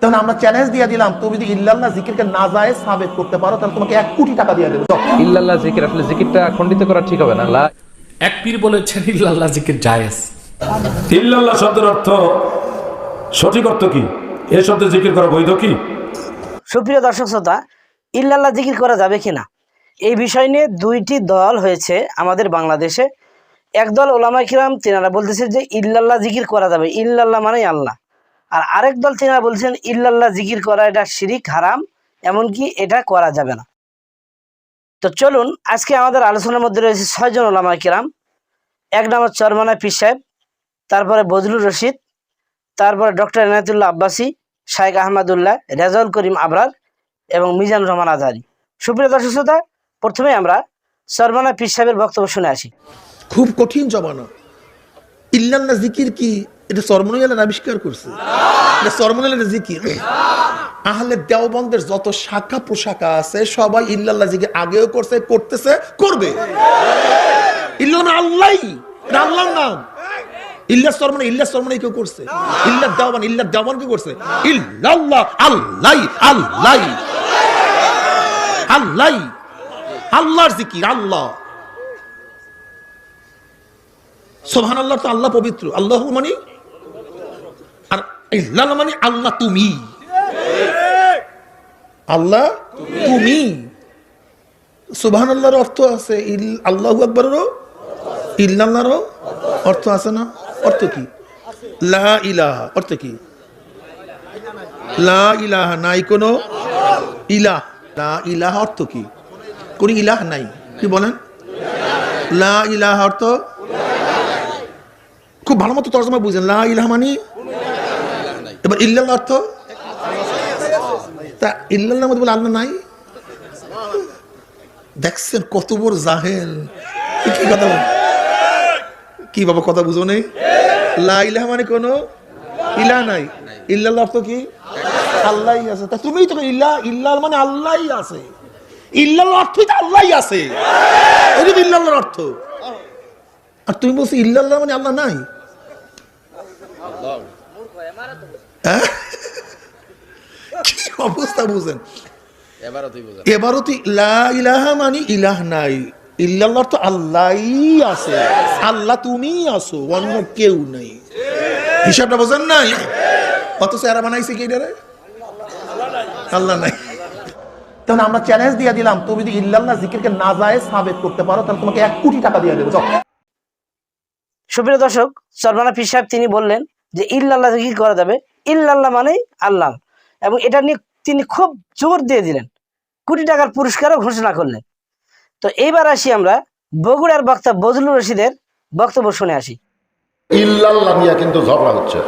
তখন আমরা চ্যালেঞ্জ দিয়ে দিলাম তুমি যদি ইল্লাল্লাহ জিকিরকে না যায় সাবেক করতে পারো তাহলে তোমাকে এক কোটি টাকা দিয়ে দেবো। ইল্লাল্লাহ জিকির আসলে জিকিরটা খণ্ডিত করা ঠিক হবে না এক পীর বলেছেন ইল্লাল্লাহ জিকির জায়েজ। ইল্লাল্লাহ শব্দের অর্থ সঠিক অর্থ কি? এ শব্দে জিকির করা বৈধ কি? সুপ্রিয় দর্শক শ্রোতা ইল্লাল্লাহ জিকির করা যাবে কিনা? এই বিষয় নিয়ে দুইটি দল হয়েছে আমাদের বাংলাদেশে। একদল ওলামা কিরাম তেনারা বলতেছে যে ইল্লাল্লাহ জিকির করা যাবে। ইল্লাল্লাহ মানে আল্লাহ। আর আরেক দল তেনারা বলছেন, ইল্লাল্লাহ, জিকির করা এটা শিরিক, হারাম, এমনকি এটা করা যাবে না। তো চলুন, আজকে আমাদের আলোচনার মধ্যে রয়েছে ছয়জন ওলামা কিরাম। এক নম্বর চরমানা পীর সাহেব, তারপরে বজলুর রশিদ, তারপরে ডক্টর এনায়তুল্লাহ আব্বাসী শাইখ আহমদুল্লাহ, রেজাউল করিম আবরার এবং মিজান রহমান আজহারি। সুপ্রিয় দর্শক শ্রোতা প্রথমে আমরা সরমানা পীর সাহেবের বক্তব্য শুনে আসি। খুব কঠিন জমানো। ইল্লাল্লাহ, জিকির কি এটা সরমনিয়ালের আবিষ্কার করছে। জিকির। আহলে দেওবন্দের যত শাখা প্রশাখা আছে, সবাই ইল্লাল্লাহ জিকির আগেও করছে, করতেছে, করবে। ইল্লাল্লাহ আল্লাহ আল্লাহর নাম। ইল্লা ইল্লা কেউ করছে? ইল্লা দেওয়ান ইল্লা দেওয়ান কি করছে? ইল্লাল্লাহ, আল্লাহ আল্লাহ। আল্লাহ, আল্লাহর জিকির, আল্লাহ। সোহান আল্লাহ তো আল্লাহ পবিত্র। আল্লাহ মানে আর ইল্লাহ মানে আল্লাহ তুমি। আল্লাহ তুমি। সুবহান আল্লাহর অর্থ আছে ইল- আল্লাহু আকবরেরও? ইল্লাল্লাহরও অর্থ আছে না? অর্থ কি? লা ইলাহা, অর্থ কি? লা ইলাহা নাই কোনো ইলাহ। লা ইলাহা অর্থ কি? কোন ইলাহ নাই। কি বলেন? লা ইলাহা অর্থ? খুব ভালো মতো তর্জমা বুঝেন। লা ইলাহা মানে এবার ইল্লাল্লাহ অর্থ? তা ইল্লাল্লাহ মধ্যে বলে আল্লাহ নাই? দেখছেন কত বড় জাহেল। কি কথা কি বাবা, কথা বুঝো নেই? লা ইলাহা মানে কোনো ইলা নাই। ইল্লাল্লাহ অর্থ কি? আল্লাহই আছে। তা তুমিই তো ইল্লা ইল্লাহ মানে আল্লাহই আছে। ইল্লাল্লাহ অর্থই তো আল্লাহই আছে। ওই ইল্লাল্লাহর অর্থ। আর তুমি বলছো ইল্লাল্লাহ মানে আল্লাহ নাই? হ্যাঁ? কি অবস্থা বুঝেন? এবারও তুই ইলাহা মানে ইলাহ নাই। ইল্লাল্লাহ তো আল্লাহই আছে। আল্লাহ তুমি আছো অন্য কেউ নেই। হিসাবটা বোঝেন নাই? অথচ এরা বানাইছে কি এটারে? আল্লাহ নাই। তখন আমরা চ্যালেঞ্জ দিয়ে দিলাম তুমি যদি ইল্লাল্লাহ জিকিরকে না যায় সাবেক করতে পারো তাহলে তোমাকে এক কোটি টাকা দিয়ে দেবো। সুপ্রিয় দর্শক সরমানা পীর সাহেব তিনি বললেন যে ইল্লাল্লাহ জিকির করা যাবে ইল্লাল্লাহ মানে আল্লাহ। এবং এটা নিয়ে তিনি খুব জোর দিয়ে দিলেন। কোটি টাকার পুরস্কারও ঘোষণা করলেন। তো এইবার আসি আমরা বগুড়ার বক্তা বজলুর রশিদের বক্তব্য শুনে আসি। ইল্লাল্লাহ নিয়ে কিন্তু ঝগড়া হচ্ছে।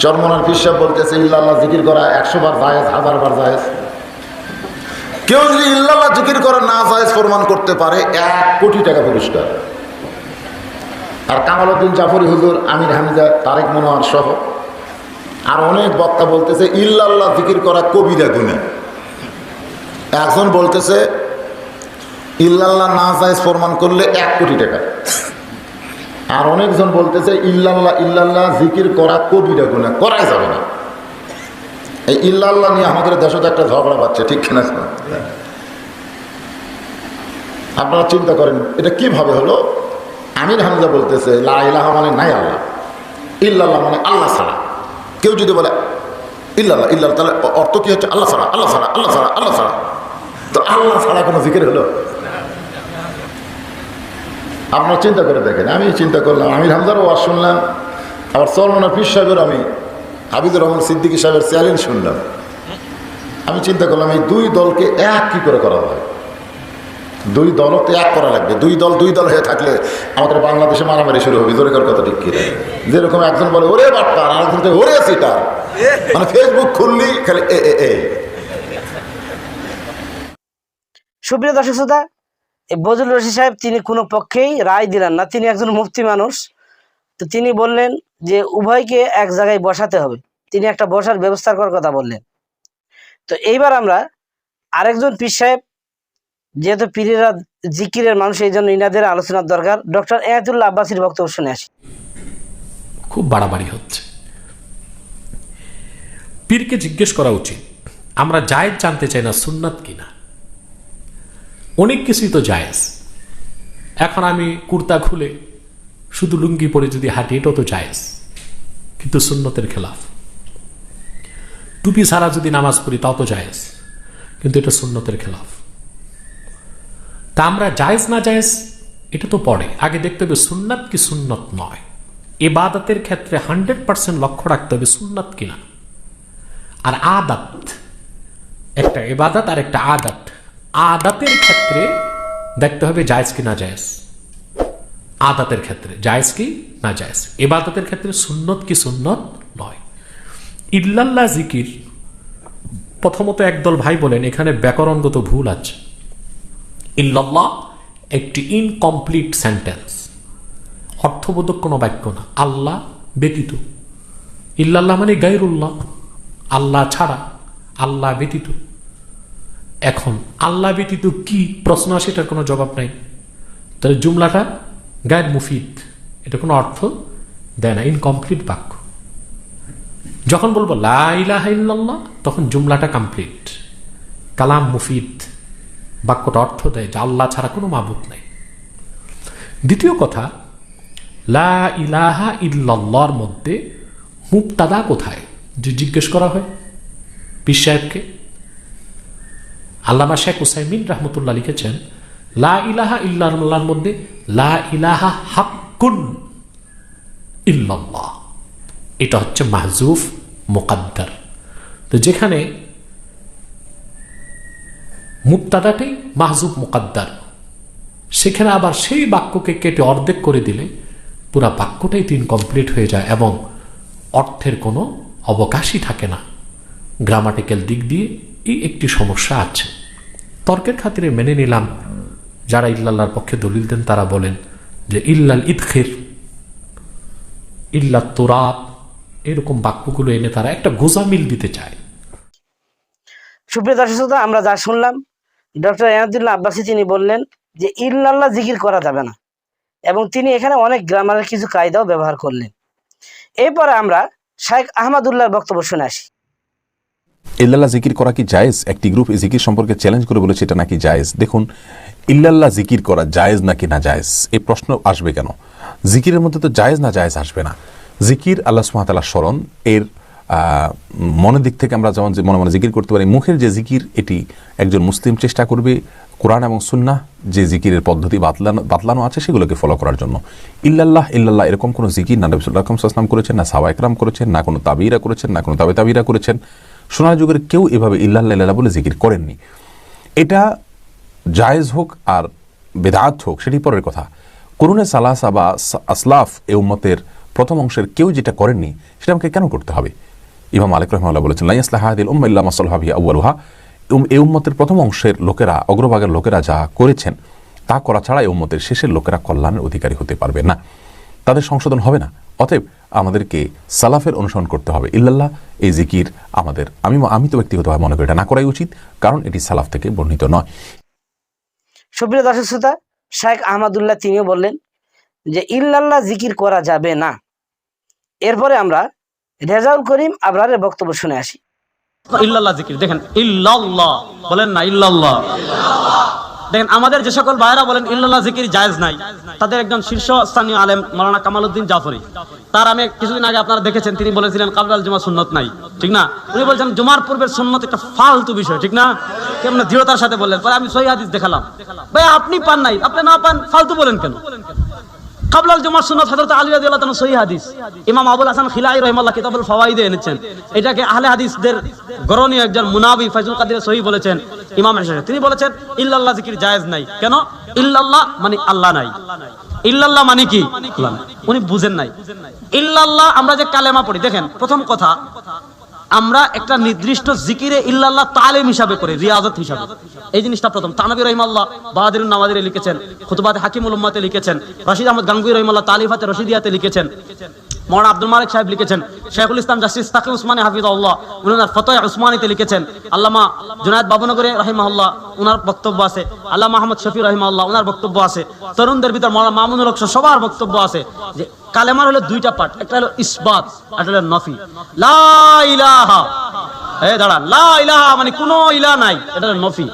চরমনার পিসাব বলতেছে, ইল্লাল্লাহ জিকির করা একশো বার জায়েজ, হাজার বার জায়েজ। কেউ যদি ইল্লাল্লাহ জিকির করা না জায়েজ প্রমাণ করতে পারে, এক কোটি টাকা পুরস্কার। আর কামালউদ্দিন জাফরি হুজুর, আমির হামিদা, তারেক মনোয়ার সহ আর অনেক বক্তা বলতেছে, ইল্লাল্লাহ জিকির করা কবিরা গুণা। একজন বলতেছে, ইল্লাল্লাহ, না জায়েজ প্রমাণ করলে এক কোটি টাকা। আর অনেকজন বলতেছে, ইল্লাল্লাহ ইল্লাল্লাহ জিকির করা কবিরা গুণা। করাই যাবে না। এই ইল্লাল্লাহ নিয়ে আমাদের দেশে তো একটা ঝগড়া পাচ্ছে ঠিক কিনা আপনারা চিন্তা করেন, এটা কীভাবে হলো? আমির হামজা বলতেছে, লা ইলাহা মানে নাই আল্লাহ। ইল্লাল্লাহ মানে আল্লাহ ছাড়া। কেউ যদি বলে, ইল্লাল্লাহ ইল্লাহ তাহলে অর্থ কি হচ্ছে? আল্লাহ ছাড়া আল্লাহ ছাড়া আল্লাহ ছাড়া আল্লাহ ছাড়া। তো আল্লাহ ছাড়া কোনো জিকির হলো? আপনারা চিন্তা করে দেখেন, আমি চিন্তা করলাম, আমির হামজারও ওয়াজ শুনলাম, আবার সলমানা পীর সাহেবের আমি হাবিদুর রহমান সিদ্দিকী সাহেবের চ্যালেঞ্জ শুনলাম। আমি চিন্তা করলাম, এই দুই দলকে এক কি করে করা হয়? দুই দলও তো এক করা লাগবে। দুই দল দুই দল হয়ে থাকলে আমাদের বাংলাদেশে মারামারি শুরু হবে। জোরেকার কথা ঠিক কিনা? যেরকম একজন বলে, ওরে বাট্টার আর একজন ওরে সিটার মানে ফেসবুক খুললি, খালি এ এ এ। সুপ্রিয় দর্শক শ্রোতা, এই বজলুর রশিদ সাহেব, তিনি কোনো পক্ষেই রায় দিলেন না। তিনি একজন মুফতি মানুষ। তো তিনি বললেন যে, উভয়কে এক জায়গায় বসাতে হবে। তিনি একটা বসার ব্যবস্থা করার কথা বললেন। তো এইবার আমরা আরেকজন পীর সাহেব যেহেতু পীরেরা জিকিরের মানুষ, এই জন্য ইনাদের আলোচনার দরকার। ডক্টর এয়াতুল্লাহ আব্বাসীর বক্তব্য শুনে আসি। খুব বাড়াবাড়ি হচ্ছে। পীরকে জিজ্ঞেস করা উচিত, আমরা জায়েজ জানতে চাই না সুন্নাত কিনা? অনেক কিছুই তো জায়েজ। এখন আমি কুর্তা খুলে শুধু লুঙ্গি পরে যদি হাঁটি, এটাও তো জায়েজ। কিন্তু সুন্নতের খেলাফ। টুপি ছাড়া যদি নামাজ পড়ি, তাও তো জায়েজ। কিন্তু এটা সুন্নতের খেলাফ। তা আমরা জায়েজ না জায়েজ, এটা তো পড়ে। আগে দেখতে হবে সুন্নাত কি সুন্নত নয়। এবাদতের ক্ষেত্রে হান্ড্রেড পার্সেন্ট লক্ষ্য রাখতে হবে সুন্নাত কিনা। আর আদাত, একটা এবাদাত আর একটা আদাত। আদাতের ক্ষেত্রে দেখতে হবে জায়েজ কি না জায়েজ। আদাতের ক্ষেত্রে, জায়েজ কি না জায়েজ। এবাদতের ক্ষেত্রে সুন্নত কি সুন্নত নয়। ইল্লাল্লাহ জিকির, প্রথমত একদল ভাই বলেন, এখানে ব্যাকরণগত ভুল আছে। ইল্লাল্লাহ, একটি ইনকমপ্লিট সেন্টেন্স অর্থবোধক কোনো বাক্য না। আল্লাহ ব্যতীত। ইল্লাল্লাহ মানে গাইরুল্লাহ আল্লাহ ছাড়া আল্লাহ ব্যতীত। এখন, আল্লাহ ব্যতীত কি প্রশ্ন আসে এটার কোনো জবাব নাই। তাহলে জুমলাটা গায়ের মুফিদ। এটা কোনো অর্থ দেয় না। ইনকমপ্লিট বাক্য। যখন বলব লা ইলাহা ইল্লাল্লাহ, তখন জুমলাটা কমপ্লিট কালাম মুফিদ। বাক্যটা অর্থ দেয় যে আল্লাহ ছাড়া কোনো মাবুদ নাই। দ্বিতীয় কথা, লা ইলাহা ইল্লাল্লাহর মধ্যে মুক্তাদা কোথায়? যে জিজ্ঞেস করা হয় পীর সাহেবকে। আল্লামা শেখ হুসাইমিন রহমতুল্লাহ লিখেছেন, লা ইলাহা ইল্লাল্লাহর মধ্যে লা ইলাহা হাক্কুন ইল্লাল্লাহ। এটা হচ্ছে মাহজুফ মোকাদ্দার। তো যেখানে মুক্তাদাটাই মাহজুব মুকাদ্দার। সেখানে আবার সেই বাক্যকে কেটে অর্ধেক করে দিলে পুরা বাক্যটাই তিন কমপ্লিট হয়ে যায় এবং অর্থের কোনো অবকাশই থাকে না। গ্রামাটিক্যাল দিক দিয়ে এই একটি সমস্যা আছে। তর্কের খাতিরে মেনে নিলাম, যারা ইল্লাল্লাহর পক্ষে দলিল দেন তারা বলেন যে ইল্লাল ইদখির ইল্লা তোরাত, এরকম বাক্যগুলো এনে তারা একটা গোজামিল দিতে চায়। সুপ্রিয় দর্শক আমরা যা শুনলাম ডক্টর এনাদুল্লাহ আব্বাসী তিনি বললেন যে, ইল্লাল্লাহ জিকির করা যাবে না। এবং তিনি এখানে অনেক গ্রামারের কিছু কায়দাও ব্যবহার করলেন। এরপরে আমরা শাইখ আহমদুল্লাহর বক্তব্য শুনে আসি। ইল্লাল্লাহ জিকির করা কি জায়েজ? একটি গ্রুপ এই জিকির সম্পর্কে চ্যালেঞ্জ করে বলেছে, এটা নাকি জায়েজ? দেখুন, ইল্লাল্লাহ জিকির করা জায়েজ নাকি না জায়েজ? এই প্রশ্ন আসবে কেন? জিকিরের মধ্যে তো জায়েজ না জায়েজ আসবে না। জিকির আল্লাহ সুমাতাল্লাহ স্মরণ, এর মনের দিক থেকে আমরা যেমন যে মনে মনে জিকির করতে পারি, মুখের যে জিকির, এটি একজন মুসলিম চেষ্টা করবে কোরআন এবং সুন্নাহ, যে জিকিরের পদ্ধতি বাতলানো বাতলানো আছে সেগুলোকে ফলো করার জন্য। ইল্লাল্লাহ ইল্লাল্লাহ, এরকম কোনো জিকির না নবিসুল্লাহ সাল্লাম করেছেন, না সাবা একরাম করেছেন, না কোনো তাবিরা করেছেন, না কোনো তাবে তাবিরা করেছেন। সোনার যুগের কেউ এভাবে ইল্লাল্লাহ ইল্লাহ বলে জিকির করেননি। এটা জায়েজ হোক আর বেদাত হোক, সেটি পরের কথা। করুণে সালাসা বা আসলাফ এ উম্মতের প্রথম অংশের কেউ যেটা করেননি, সেটা আমাকে কেন করতে হবে? ইমাম মালিক রহমাল্লাহ বলেছেন লাইয়াসলাহাদিল উম্মা ইল্লা মাসাল্লাহি আউয়ালুহা উম- এই উম্মতের প্রথম অংশের লোকেরা, অগ্রভাগের লোকেরা যা করেছেন, তা করা ছাড়া এই উম্মতের শেষের লোকেরা কল্যাণের অধিকারী হতে পারবে না। তাদের সংশোধন হবে না। অতএব আমাদেরকে সালাফের অনুসরণ করতে হবে। ইল্লাল্লাহ, এই জিকির আমাদের, আমি আমি তো ব্যক্তিগতভাবে মনে করি এটা না করাই উচিত, কারণ এটি সালাফ থেকে বর্ণিত নয়। সুপ্রিয় দর্শক শ্রোতা শাইখ আহমদুল্লাহ তিনিও বললেন যে, ইল্লাল্লাহ জিকির করা যাবে না। এরপরে আমরা রেজাউল করিম আবরারের বক্তব্য শুনে আসি। ইল্লাল্লাহ জিকির, দেখেন, ইল্লাল্লাহ, বলেন না, ইল্লাল্লাহ। দেখেন, আমাদের যে সকল ভাইরা বলেন, ইল্লাল্লাহ জিকির জায়েজ নাই, তাদের একজন শীর্ষস্থানীয় আলেম মাওলানা কামালউদ্দিন জাফরি। তার আমি কিছুদিন আগে আপনারা দেখেছেন, তিনি বলেছিলেন, কাবলাল জুমা সুন্নত নাই, ঠিক না? উনি বলছেন, জুমার পূর্বের সুন্নত একটা ফালতু বিষয়, ঠিক না? কেমন দৃঢ়তার সাথে বললেন, পরে আমি সহি হাদিস দেখালাম। ভাই, আপনি পান নাই, আপনি না পান, ফালতু বলেন কেন? কাবলাল জুমার সুন্নাত হযরত আলী রাদিয়াল্লাহু তাআলা সহিহ হাদিস ইমাম আবুল হাসান খিলাই রাহিমাহুল্লাহ কিতাবুল ফাওয়াইদে এনেছেন। এটাকে আহলে হাদিসদের গরনীয় একজন মুনাবি ফাইজুল কাদের সহি বলেছেন। ইমাম হাসান তিনি বলেছেন, ইল্লাল্লাহ জিকির জায়েজ নাই। কেন? ইল্লাল্লাহ মানে আল্লাহ নাই। ইল্লাল্লাহ মানে কি? উনি বুঝেন নাই। ইল্লাল্লাহ আমরা যে কালেমা পড়ি, দেখেন, প্রথম কথা আমরা একটা নির্দিষ্ট জিকিরে ইল্লাল্লাহ তালিম হিসাবে করি, রিয়াজত হিসাবে। এই জিনিসটা প্রথম। তানবী রহিমাল্লাহ বাহাদুর নামাজিরে লিখেছেন খুতবাদ হাকিমুল উম্মাতে লিখেছেন, রশিদ আহমদ গাঙ্গুই রহিমাল্লাহ তালিফাতে রশিদিয়াতে লিখেছেন। মৌলানা আব্দুল মালিক সাহেব লিখেছেন, শেখুল ইসলাম জাস্টিস তাকি উসমানী হাফিজাল্লাহ উনার ফতোয়া উসমানীতে লিখেছেন, আল্লামা জুনায়দ বাবুনগরে রাহিমাহুল্লাহ, উনার বক্তব্য আছে আল্লাহ মাহমদ শফি রহিমাল্লাহ উনার বক্তব্য আছে, তরুণদের ভিতর মৌলানা মামুনুল হক সবার বক্তব্য আছে, যে কালেমার হলো দুইটা পার্ট একটা হলো ইসবাত একটা হলো নফি। লা ইলাহা, এই দাঁড়া লা ইলাহা মানে কোনো ইলা নাই, এটা নফি।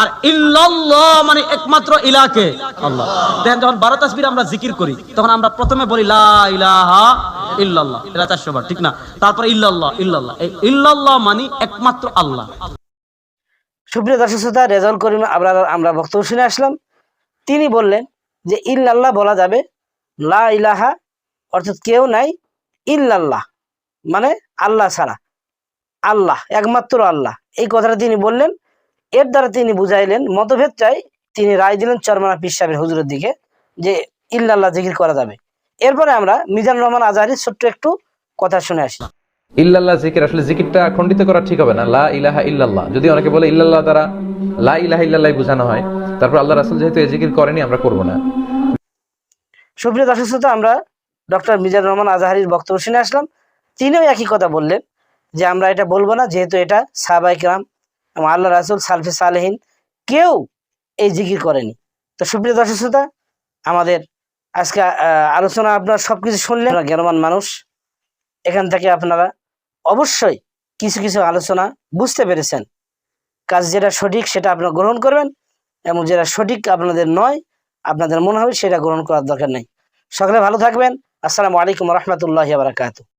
আর ইল্লাল্লাহ মানে একমাত্র ইলাকে আল্লাহ। দেখেন যখন বারো তাসবির আমরা জিকির করি, তখন আমরা প্রথমে বলি, লা ইল্লাল্লাহ। এটা চারশো বার, ঠিক না? তারপর ইল্লাল্লাহ ইল্লাল্লাহ। এই ইল্লাল্লাহ মানে একমাত্র আল্লাহ। সুপ্রিয় দর্শক শ্রোতা, রেজাউল করিম আমরা আমরা বক্তব্য শুনে আসলাম। তিনি বললেন যে, ইল্লাল্লাহ বলা যাবে, লা ইলাহা, অর্থাৎ কেউ নাই, ইল্লাল্লাহ মানে আল্লাহ ছাড়া। আল্লাহ, একমাত্র আল্লাহ। এই কথাটা তিনি বললেন এর দ্বারা তিনি বুঝাইলেন মতভেদ চাই তিনি রায় দিলেন চরমানা পীর সাহেবের হুজুরের দিকে যে ইল্লাল্লাহ জিকির করা যাবে। এরপরে আমরা মিজানুর রহমান আজহারির ছোট্ট একটু কথা শুনে আসি। ইল্লাল্লাহ জিকির আসলে জিকিরটা খণ্ডিত করা ঠিক হবে না। লা ইলাহা ইল্লাল্লাহ। যদি অনেকে বলে ইল্লাল্লাহ দ্বারা লা ইলাহা ইল্লাল্লাহ বোঝানো হয় তারপর আল্লাহ রাসূল যেহেতু এই জিকির করেনি আমরা করব না। সুপ্রিয় দর্শক শ্রোতা আমরা ডক্টর মিজানুর রহমান আজহারির বক্তব্য শুনে আসলাম। তিনিও একই কথা বললেন যে আমরা এটা বলব না যেহেতু এটা সাহবাইকরাম এবং আল্লাহ রাসুল সালফে সালেহীন কেউ এই জিকির করেনি। তো সুপ্রিয় দর্শক শ্রোতা, আমাদের আজকে আলোচনা আপনারা সবকিছু শুনলেন। আপনারা জ্ঞানবান মানুষ। এখান থেকে আপনারা অবশ্যই কিছু কিছু আলোচনা বুঝতে পেরেছেন। কাজ যেটা সঠিক সেটা আপনারা গ্রহণ করবেন এবং যেটা সঠিক আপনাদের নয়, আপনাদের মনে হবে সেটা গ্রহণ করার দরকার নেই। সকলে ভালো থাকবেন। আসসালামু আলাইকুম রহমতুল্লাহ বারাকাতু